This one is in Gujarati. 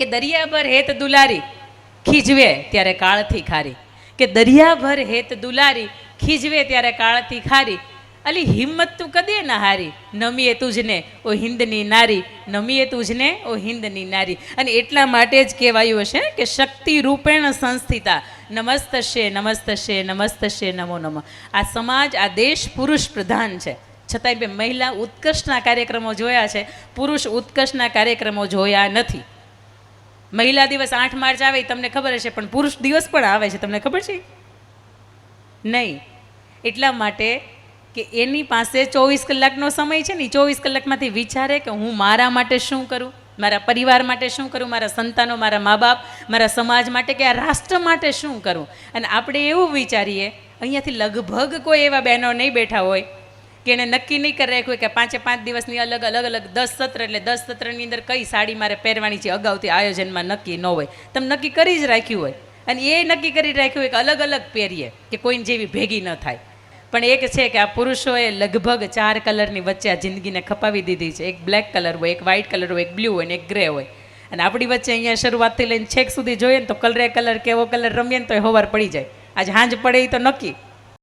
કે દરિયાભર હેત દુલારી ખીજવે ત્યારે કાળથી ખારી. કે દરિયાભર હેત દુલારી ખીજવે ત્યારે કાળથી ખારી. અલી હિંમત તું કદે ના હારી? નમીએ તુજને ઓ હિંદની નારી. નમીએ તુજને ઓ હિંદની નારી. અને એટલા માટે જ કહેવાયું હશે કે શક્તિ રૂપેણ સંસ્થિતા. નમસ્ત છે નમસ્ત છે નમસ્ત છે નમો નમઃ. આ સમાજ, આ દેશ પુરુષ પ્રધાન છે. છતાંય બે મહિલા ઉત્કર્ષના કાર્યક્રમો જોયા છે. પુરુષ ઉત્કર્ષના કાર્યક્રમો જોયા નથી. મહિલા દિવસ આઠ માર્ચ આવે તમને ખબર હશે, પણ પુરુષ દિવસ પણ આવે છે, તમને ખબર છે? નહીં. એટલા માટે કે એની પાસે ચોવીસ કલાકનો સમય છે ને ચોવીસ કલાકમાંથી વિચારે કે હું મારા માટે શું કરું? મારા પરિવાર માટે શું કરું? મારા સંતાનો, મારા મા બાપ મારા સમાજ માટે કે આ રાષ્ટ્ર માટે શું કરું? અને આપણે એવું વિચારીએ, અહીંયાથી લગભગ કોઈ એવા બહેનો નહીં બેઠા હોય કે એણે નક્કી નહીં કરી રાખ્યું કે પાંચે પાંચ દિવસની અલગ અલગ અલગ દસ સત્ર એટલે દસ સત્રની અંદર કઈ સાડી મારે પહેરવાની છે અગાઉથી આયોજનમાં નક્કી ન હોય. તમે નક્કી કરી જ રાખ્યું હોય. અને એ નક્કી કરી રાખ્યું હોય કે અલગ અલગ પહેરીએ, કે કોઈને જેવી ભેગી ન થાય. પણ એક છે કે આ પુરુષોએ લગભગ ચાર કલરની વચ્ચે આ જિંદગીને ખપાવી દીધી છે. એક બ્લેક કલર હોય, એક વ્હાઇટ કલર હોય, એક બ્લુ હોય ને એક ગ્રે હોય. અને આપણી વચ્ચે અહીંયા શરૂઆતથી લઈને છેક સુધી જોઈએ ને તો કલરે કલર, કેવો કલર રમીએ ને તો એ હવાર પડી જાય. આજે હાંજ પડે એ તો નક્કી.